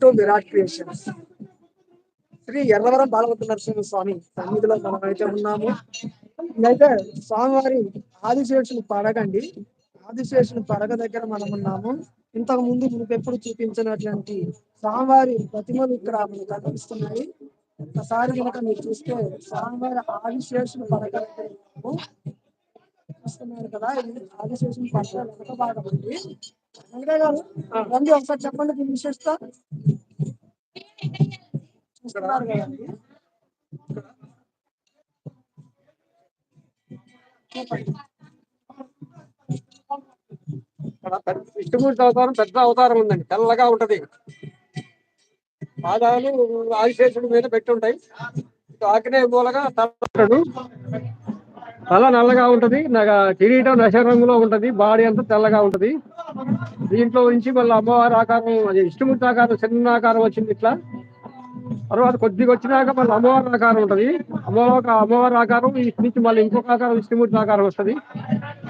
To Virat creations Shri Erravaram Balabhadra Narasimha Swamy సన్నిధిలో మనం అయితే ఉన్నాము. ఇదైతే స్వామివారి ఆదిశేషుని పడగండి ఆదిశేషుని పడగ దగ్గర మనం ఉన్నాము. ఇంతకు ముందు మనకు ఎప్పుడు చూపించినటువంటి స్వామివారి ప్రతిమలు ఇక్కడ మనకు కనిపిస్తున్నాయి. ఒకసారి కనుక మీరు చూస్తే స్వామివారి ఆదిశేషుని పడగ దగ్గర చూస్తున్నారు కదా ఇది ఆదిశేషుని పడగ వెనక భాగం అండి. గారు రండి ఒకసారి చెప్పండి దీని విశేషత. చూస్తున్నారు కదండి విష్ణుమూర్తి అవతారం పెద్ద అవతారం ఉందండి. తెల్లగా ఉంటది. పాదాలు ఆదిశేషుడి మీద పెట్టి ఉంటాయి. ఆగ్నేయ మూలగా తలడు తల నల్లగా ఉంటది. కిరీటం నశ రంగులో ఉంటది. బాడీ అంతా తెల్లగా ఉంటది. దీంట్లో నుంచి మళ్ళీ అమ్మవారి ఆకారం అది విష్ణుమూర్తి ఆకారం చిన్న ఆకారం వచ్చింది ఇట్లా. తర్వాత కొద్దిగా వచ్చినాక మళ్ళీ అమ్మవారి ఆకారం ఉంటది. అమ్మవారి అమ్మవారి ఆకారం నుంచి మళ్ళీ ఇంకొక ఆకారం ఇష్టమూర్తి ఆకారం వస్తది.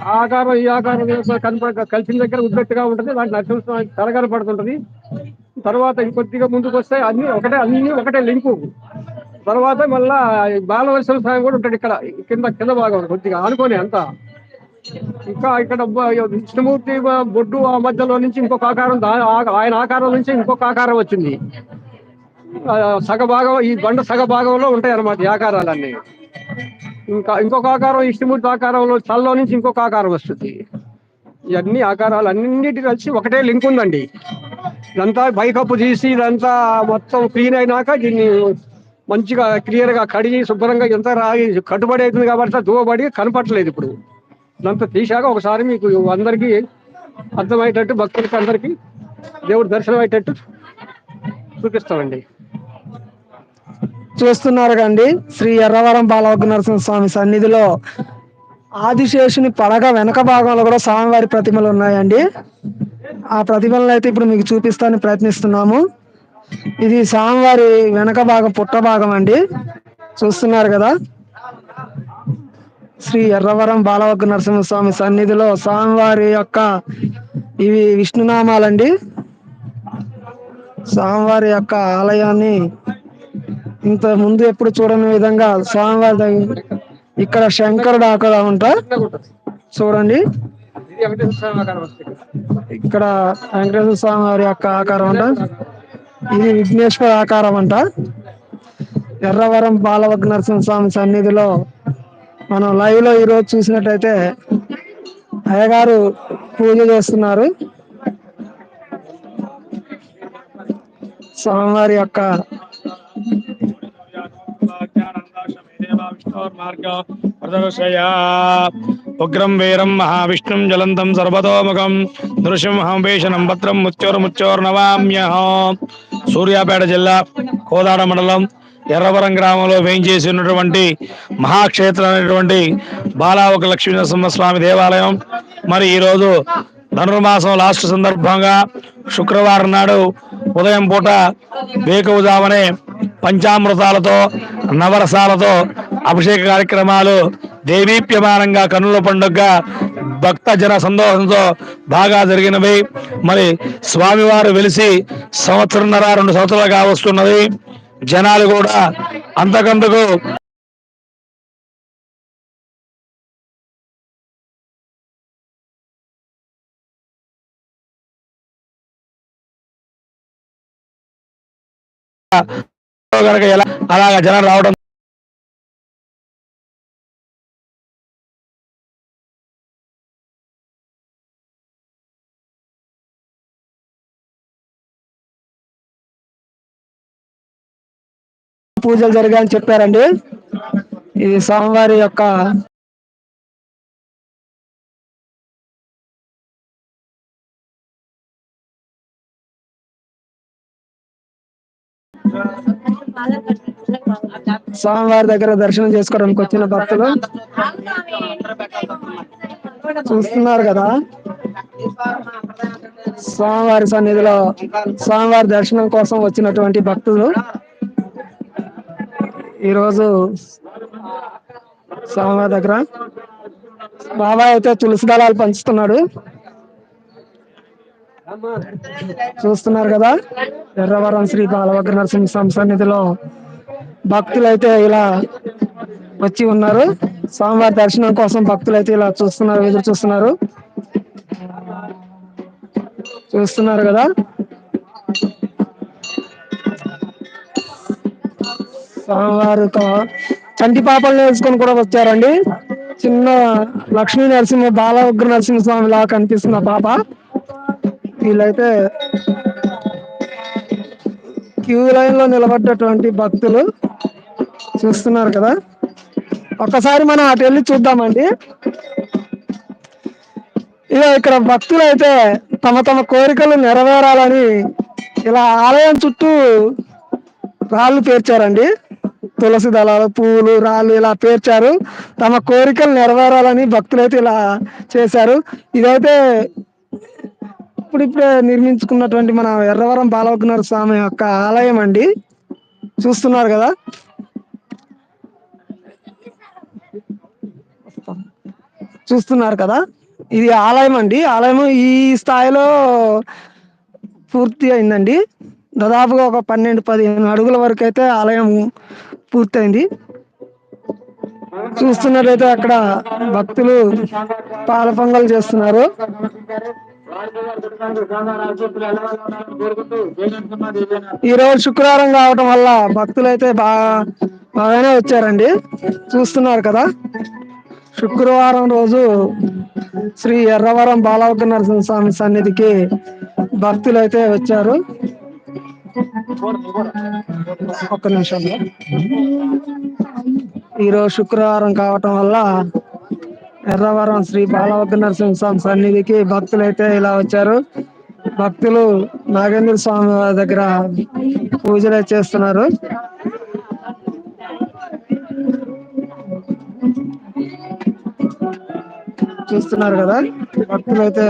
ఆ ఆకారం ఈ ఆకారం కనపడ కలిసిన దగ్గర ఉద్దట్టుగా ఉంటది. దాంట్లో నరసింహ తల పడుతుంటుంది. తర్వాత ఇంకొద్దిగా ముందుకు వస్తే అన్ని ఒకటే అన్ని ఒకటే లింకు. తర్వాత మళ్ళా బాలవలసిన స్వామి కూడా ఉంటాడు ఇక్కడ కింద కింద భాగం కొద్దిగా ఆనుకొని అంతా. ఇంకా ఇక్కడ విష్ణుమూర్తి బొడ్డు ఆ మధ్యలో నుంచి ఇంకొక ఆకారం ఆయన ఆకారం నుంచి ఇంకొక ఆకారం వచ్చింది. ఆ, సగ భాగం ఈ బండ సగ భాగంలో ఉంటాయి అన్నమాట ఈ ఆకారాలన్నీ. ఇంకా ఇంకొక ఆకారం ఇష్టమూర్తి ఆకారంలో చల్లో నుంచి ఇంకొక ఆకారం వస్తుంది. ఇవన్నీ ఆకారాలు అన్నిటి కలిసి ఒకటే లింక్ ఉందండి. ఇదంతా బైకప్పు తీసి ఇదంతా మొత్తం క్లీన్ అయినాక దీన్ని మంచిగా క్లియర్గా కడిగి శుభ్రంగా ఎంత రాగి కట్టుబడి అవుతుంది కాబట్టి దూవబడి కనపట్టలేదు ఇప్పుడు. దాంతో తీశాక ఒకసారి మీకు అందరికీ అర్థమయ్యేటట్టు భక్తులకి అందరికీ దేవుడి దర్శనం అయ్యేటట్టు చూపిస్తామండి. చూస్తున్నారు కండి శ్రీ ఎర్రవరం బాలవగ్గ నరసింహస్వామి సన్నిధిలో ఆదిశేషుని పడగ వెనక భాగంలో కూడా స్వామివారి ప్రతిమలు ఉన్నాయండి. ఆ ప్రతిమలను అయితే ఇప్పుడు మీకు చూపిస్తాను ప్రయత్నిస్తున్నాము. ఇది స్వామివారి వెనక భాగం పుట్ట భాగం అండి. చూస్తున్నారు కదా. శ్రీ ఎర్రవరం బాలవగ్గ నరసింహస్వామి సన్నిధిలో స్వామివారి యొక్క ఇవి విష్ణునామాలండి. స్వామివారి యొక్క ఆలయాన్ని ఇంత ముందు ఎప్పుడు చూడని విధంగా స్వామివారి ఇక్కడ శంకరుడు ఆకడ ఉంటా. చూడండి. ఇక్కడ వెంకటేశ్వర స్వామి వారి యొక్క ఆకారం అంట. ఇది విఘ్నేశ్వర ఆకారం అంట. ఎర్రవరం బాలవగ్ నరసింహ స్వామి సన్నిధిలో మనం లైవ్లో ఈ రోజు చూసినట్టయితే అయ్యగారు పూజ చేస్తున్నారు. స్వామివారి యొక్క ఉగ్రం వీరం మహావిష్ణుం జలంతం సర్వతోముఖం. నృసింహం వేషనం భద్రం ముచ్చోర్ముచ్చోర్నవామ్యహం సూర్యాపేట జిల్లా కోదాడ మండలం ఎర్రవరం గ్రామంలో వేయించేసి ఉన్నటువంటి మహాక్షేత్రం అనేటువంటి బాలావక లక్ష్మీ నరసింహస్వామి దేవాలయం. మరి ఈరోజు ధనుర్మాసం లాస్ట్ సందర్భంగా శుక్రవారం నాడు ఉదయం పూట వేకవుదామనే పంచామృతాలతో నవరసాలతో అభిషేక కార్యక్రమాలు దేవీప్యమానంగా కన్నుల పండుగగా భక్త జన సంతోషంతో బాగా జరిగినవి. మరి స్వామివారు వెలిసి సంవత్సరంన్నర రెండు సంవత్సరాలుగా వస్తున్నది. జనాలు కూడా అంతకంతకు కనుక ఎలా అలాగా జనాలు రావడం పూజలు జరిగాయని చెప్పారండి. ఇది స్వామివారి యొక్క స్వామివారి దగ్గర దర్శనం చేసుకోవడానికి వచ్చిన భక్తులు చూస్తున్నారు కదా. స్వామివారి సన్నిధిలో స్వామివారి దర్శనం కోసం వచ్చినటువంటి భక్తులు ఈరోజు సామా దగ్గర బాబాయ్ అయితే తులసి దళాలు పంచుతున్నాడు. చూస్తున్నారు కదా ఎర్రవరం శ్రీ బాలభద్ర నరసింహ స్వామి సన్నిధిలో భక్తులైతే ఇలా వచ్చి ఉన్నారు. స్వామివారి దర్శనం కోసం భక్తులైతే ఇలా చూస్తున్నారు ఎదురు చూస్తున్నారు. చూస్తున్నారు కదా. వారు చంటి పాపలు నేర్చుకొని కూడా వచ్చారండి. చిన్న లక్ష్మీ నరసింహ బాల ఉగ్ర నరసింహ స్వామి లాగా కనిపిస్తున్న పాప. వీళ్ళైతే క్యూ లైన్లో నిలబడ్డటువంటి భక్తులు చూస్తున్నారు కదా. ఒక్కసారి మనం అటు వెళ్ళి చూద్దామండి. ఇక ఇక్కడ భక్తులు అయితే తమ తమ కోరికలు నెరవేరాలని ఇలా ఆలయం చుట్టూ రాళ్ళు పేర్చారండి. తులసి దళాలు పూలు రాళ్ళు ఇలా పేర్చారు. తమ కోరికలు నెరవేరాలని భక్తులైతే ఇలా చేశారు. ఇదైతే ఇప్పుడిప్పుడే నిర్మించుకున్నటువంటి మన ఎర్రవరం బాలవగ్నర స్వామి యొక్క ఆలయం అండి. చూస్తున్నారు కదా. చూస్తున్నారు కదా. ఇది ఆలయం అండి. ఆలయం ఈ స్థాయిలో పూర్తి అయిందండి. దాదాపుగా ఒక పన్నెండు పదిహేను అడుగుల వరకు అయితే ఆలయం పూర్తయింది. చూస్తున్నట్లయితే అక్కడ భక్తులు పాల పొంగల్ చేస్తున్నారు. ఈ రోజు శుక్రవారం కావటం వల్ల భక్తులు అయితే బాగా బాగానే వచ్చారండి. చూస్తున్నారు కదా. శుక్రవారం రోజు శ్రీ ఎర్రవరం బాలవద్ద నరసింహ స్వామి సన్నిధికి అయితే వచ్చారు. ఒక్క నిమిషం. ఈరోజు శుక్రవారం కావటం వల్ల ఎర్రవరం శ్రీ బాలవద్ద నరసింహ స్వామి సన్నిధికి భక్తులు అయితే ఇలా వచ్చారు. భక్తులు నాగేంద్ర స్వామి దగ్గర పూజలు చేస్తున్నారు. చూస్తున్నారు కదా భక్తులు అయితే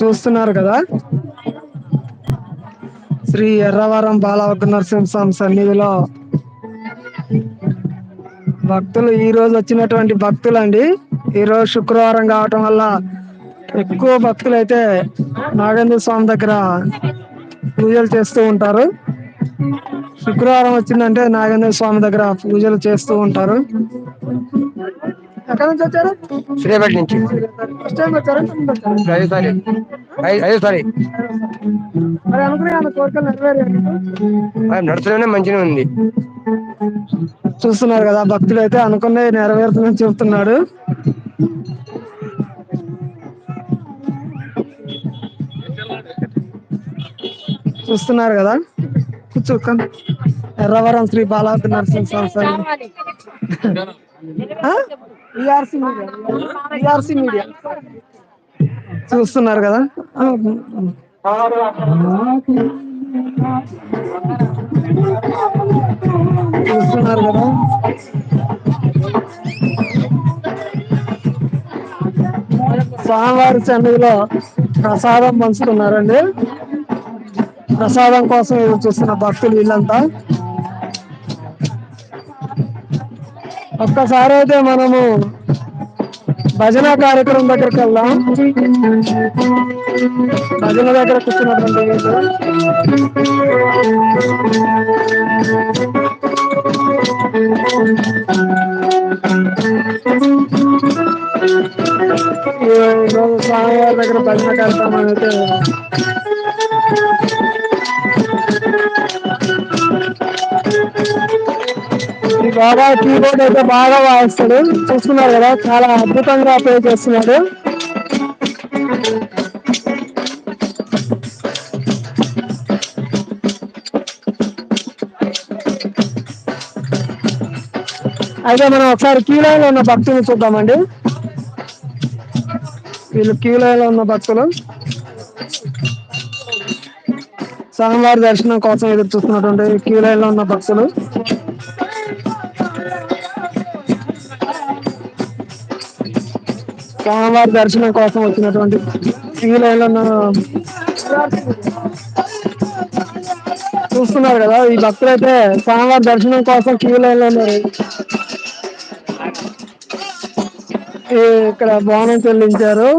చూస్తున్నారు కదా? శ్రీ ఎర్రవరం బాలవద్ద నరసింహస్వామి సన్నిధిలో భక్తులు ఈ రోజు వచ్చినటువంటి భక్తులు అండి ఈ రోజు శుక్రవారం కావటం వల్ల ఎక్కువ భక్తులు అయితే నాగేంద్ర స్వామి దగ్గర పూజలు చేస్తూ ఉంటారు. శుక్రవారం వచ్చిందంటే నాగేంద్ర స్వామి దగ్గర పూజలు చేస్తూ ఉంటారు. ఎక్కడి నుంచి వచ్చారు? శ్రీపేట నుంచి. ఫస్ట్ టైం వచ్చారా? మరి కోరికలు నడుచులోనే మంచిగా ఉంది. చూస్తున్నారు కదా భక్తులు అయితే అనుకున్నది నెరవేరుతుందని చెప్తున్నాడు చూస్తున్నారు కదా. కూర్చోకండి. ఎర్రవరం శ్రీ బాలాజీ నరసింహ సంస్థ ఈఆర్సీ మీడియా ఈఆర్సీ మీడియా చూస్తున్నారు కదా? చూస్తున్నారు కదా? స్వామివారి సన్నిధిలో ప్రసాదం పంచుతున్నారండి ప్రసాదం కోసం ఎదురు చూస్తున్న భక్తులు వీళ్ళంతా ఒక్కసారి అయితే మనము భజన కార్యక్రమం దగ్గరికి వెళ్దాం భజన దగ్గర కూర్చున్నటువంటి వీళ్ళు. ఈ స్వామివారి దగ్గర భజన కార్యక్రమం అయితే ఈ బాబా కీబోర్డ్ అయితే బాగా వాయిస్తాడు. చూస్తున్నారు కదా చాలా అద్భుతంగా ప్లే చేస్తున్నాడు. అయితే మనం ఒకసారి క్యూ లో ఉన్న భక్తులు చూద్దామండి. వీళ్ళు క్యూ లో ఉన్న భక్తులు. స్వామివారి దర్శనం కోసం ఎదురు చూస్తున్నటువంటి క్యూ లైన్లో ఉన్న భక్తులు. స్వామివారి దర్శనం కోసం వచ్చినటువంటి క్యూ లైన్లో ఉన్న చూస్తున్నారు కదా ఈ భక్తులు అయితే స్వామివారి దర్శనం కోసం క్యూ లైన్లో ఉన్నారు ఇక్కడ బోనం చెల్లించారు.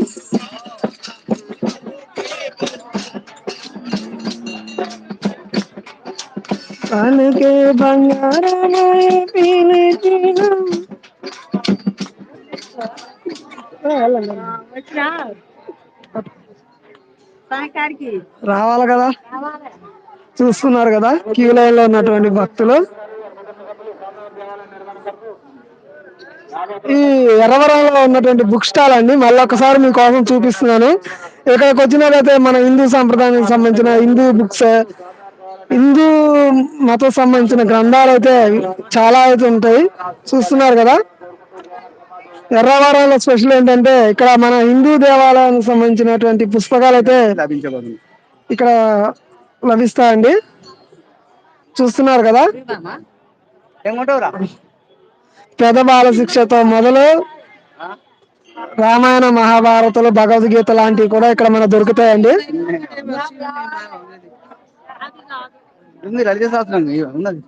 బంగారమాయ పీలిచిన. రావాలి కదా? చూస్తున్నారు కదా క్యూ లైన్లో ఉన్నటువంటి భక్తులు. ఈ ఎర్రవరంలో ఉన్నటువంటి బుక్ స్టాల్ అండి. మళ్ళీ ఒకసారి మీకోసం చూపిస్తున్నాను. ఇక్కడికి వచ్చినట్లయితే మన హిందూ సంప్రదాయానికి సంబంధించిన హిందూ బుక్స్ హిందూ మతం సంబంధించిన గ్రంథాలు అయితే చాలా అయితే ఉంటాయి. చూస్తున్నారు కదా? ఎర్రవరంలో స్పెషల్ ఏంటంటే ఇక్కడ మన హిందూ దేవాలయానికి సంబంధించినటువంటి పుస్తకాలు అయితే ఇక్కడ లభిస్తాయండి. చూస్తున్నారు కదా? పెద బాల శిక్షతో మొదలు రామాయణ మహాభారతాలు భగవద్గీత లాంటివి కూడా ఇక్కడ మనకు దొరుకుతాయండి. ఉంది లలిత శాస్త్రం ఉన్నది.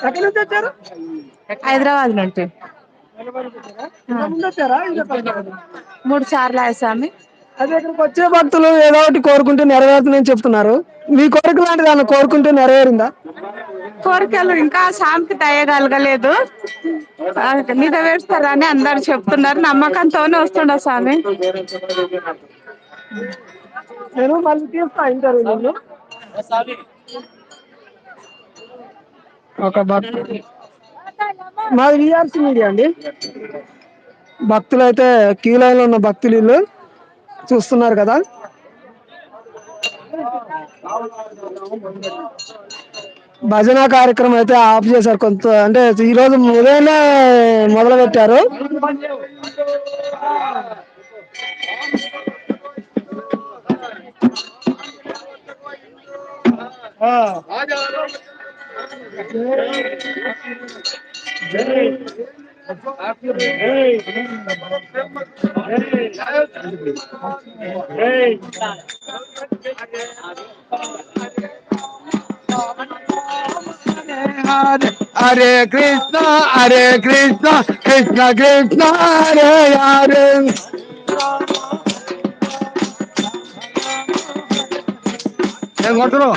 ఎక్కడి నుంచి వచ్చారు హైదరాబాద్ నుండి? మూడు సార్లు వేసామి అదే ఇక్కడికి వచ్చే భక్తులు ఏదో ఒకటి కోరుకుంటే నెరవేరుతుందని చెప్తున్నారు. మీ కోరిక లాంటిది ఏమన్నా కోరుకుంటే నెరవేరిందా? కోరికలు ఇంకా శాంతి దయగలగలేదు నెరవేరుస్తారని అందరు చెప్తున్నారు. నమ్మకంతోనే వస్తుండ స్వామి? నేను మళ్ళీ తీస్తా ఇంటర్వ్యూ ఒక భక్తు మాది విఆర్సి మీడియా అండి. భక్తులు అయితే క్యూ లైన్లో ఉన్న భక్తులు చూస్తున్నారు కదా? భజన కార్యక్రమం అయితే ఆఫ్ చేశారు. కొంత అంటే ఈ రోజు ఉదయమే మొదలు పెట్టారు హరే కృష్ణ హరే కృష్ణ కృష్ణ కృష్ణ హరే హరే ఏం కొడుతున్నావు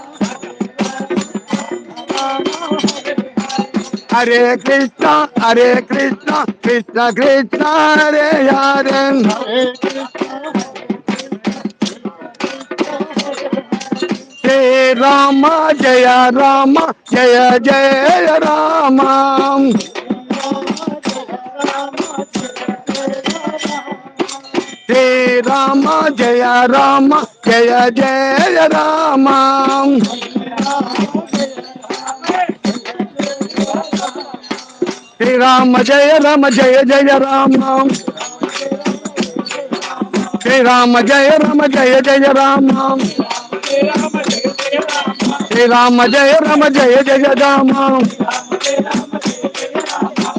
హరే కృష్ణ హరే కృష్ణ కృష్ణ కృష్ణ హరే హరే. జయ రామ జయ రామ జయ జయ రామ. శ్రీ రామ జయ రామ జయ జయ రామ. శ్రీ రామ జయ రామ జయ జయ రామ. శ్రీ రామ జయ రామ జయ జయ రామ. శ్రీ రామ జయ రామ జయ జయ రామ.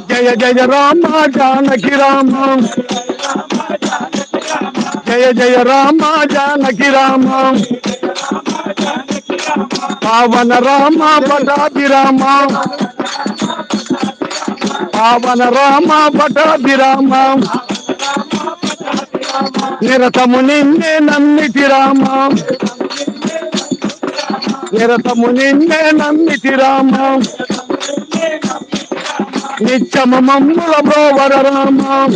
జయ జయ రామ జానకి రామ. జయ జయ రామ జానకి రామ. పావన రామ పటాభి రామ. పావన రామ పటాభిరామ నిరతము నిన్నే నమ్మితి రామ. నిరతము నిన్నే నమ్మితి రామ. నిత్యము మమ్ముల బ్రోవర రామ.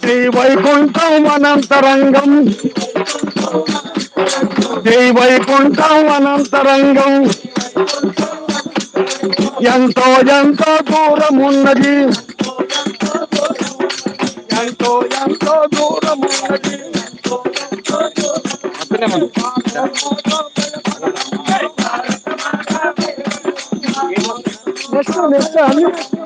శ్రీ వైకుంఠం అనంతరంగం. శ్రీ వైకుంఠం అనంతరంగం. ఎంతో ఎంతో దూరం ఉన్నది ఎంతో ఎంతో నెక్స్ట్ నెక్స్ట్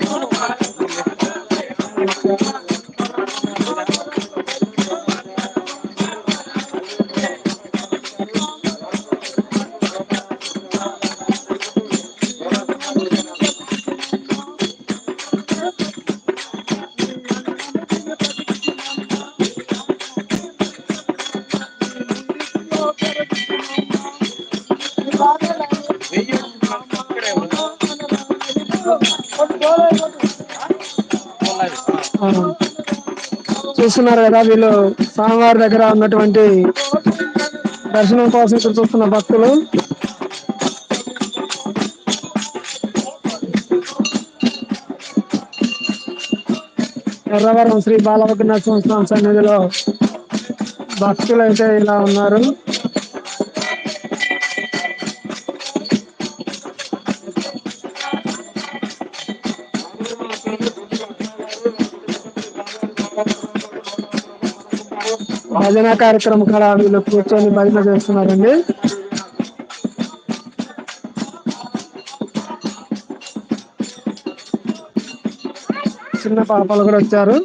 చూస్తున్నారు కదా వీళ్ళు స్వామివారి దగ్గర ఉన్నటువంటి దర్శనం కోసం ఇక్కడ చూస్తున్న భక్తులు. ఎర్రవరం శ్రీ బాలవగ్రనాథ స్వామి సన్నిధిలో భక్తులు అయితే ఇలా ఉన్నారు. భజన కార్యక్రమం కూడా వీళ్ళు కూర్చొని భజన చేస్తున్నారండి. చిన్న పాపలు కూడా వచ్చారు.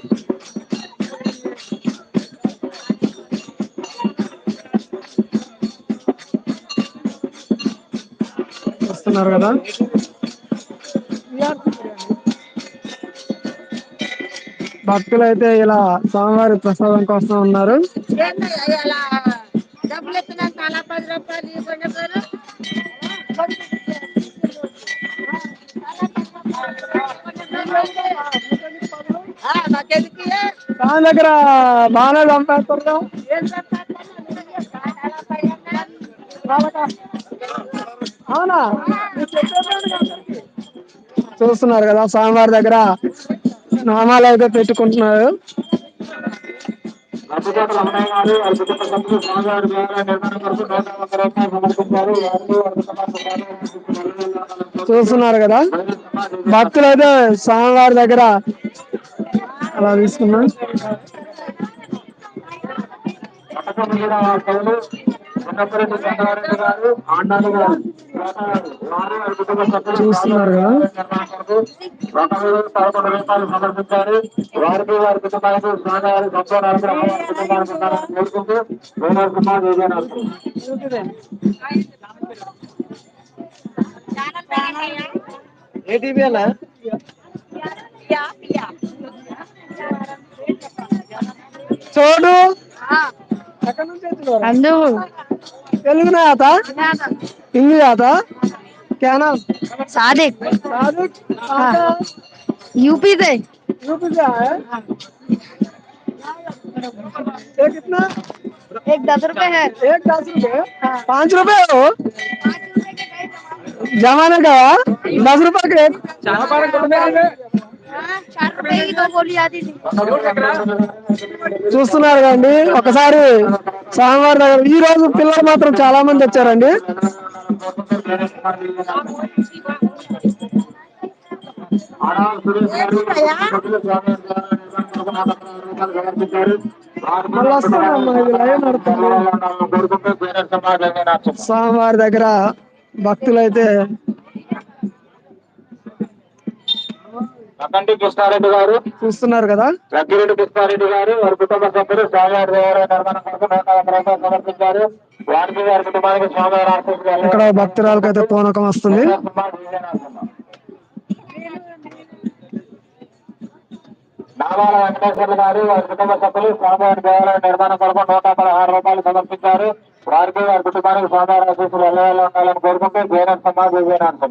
వస్తున్నారు కదా. భక్తులు అయితే ఇలా స్వామివారి ప్రసాదం కోసం ఉన్నారు. దాని దగ్గర బాగానే చంపేస్తారు అవునా? చూస్తున్నారు కదా స్వామివారి దగ్గర నామాలు అయితే పెట్టుకుంటున్నారు. చూస్తున్నారు కదా. భక్తులు అయితే స్వామివారి దగ్గర అలా తీసుకున్నాం వారు వారి పదకొండు రూపాయలు సమర్పించారు. వారికి వారి కుటుంబాలకు స్వామివారి సంపూర్ణ వారి కుటుంబానికి ఉండాలని కోరుకుంటూ వేణు కుమార్ చూడు నుంచి వచ్చినారు? అందు తెలుగు ఆత హిందీ ఆత क्या సాదిక్ सादिक कहाँ का? यूपी से यूपी से आया है ये कितना एक दस रुपए है एक दस रुपए पाँच रुपए हो जमाने का दस रुपए के एक चार रुपए की तो गोली आती थी చూస్తున్నారు కండి ఒకసారి స్వామివారి దగ్గర ఈ రోజు పిల్లలు మాత్రం చాలా మంది వచ్చారండి. స్వామివారి దగ్గర భక్తులైతే అకండి కృష్ణారెడ్డి గారు. చూస్తున్నారు కదా. రగ్గిరెడ్డి కృష్ణారెడ్డి గారు వారి కుటుంబ సభ్యులు స్వామివారి దేవాలయ నిర్మాణం కొరకు నూట యాభై రూపాయలు సమర్పించారు. వారికి వారి కుటుంబానికి స్వామివారి ఆశీస్సులు ఇక్కడ భక్తురాలకి అయితే పూనకం వస్తుంది. నామాల వెంకటేశ్వర్లు గారు వారి కుటుంబ సభ్యులు స్వామివారి దేవాలయ నిర్మాణం కొరకు నూట పదహారు రూపాయలు సమర్పించారు. వారికి వారి కుటుంబానికి స్వామివారి ఆశీస్సులు ఎల్లవేళ ఉండాలని కోరుకుంటూ జయరాజ్ సమాజ్ విజయనాథ్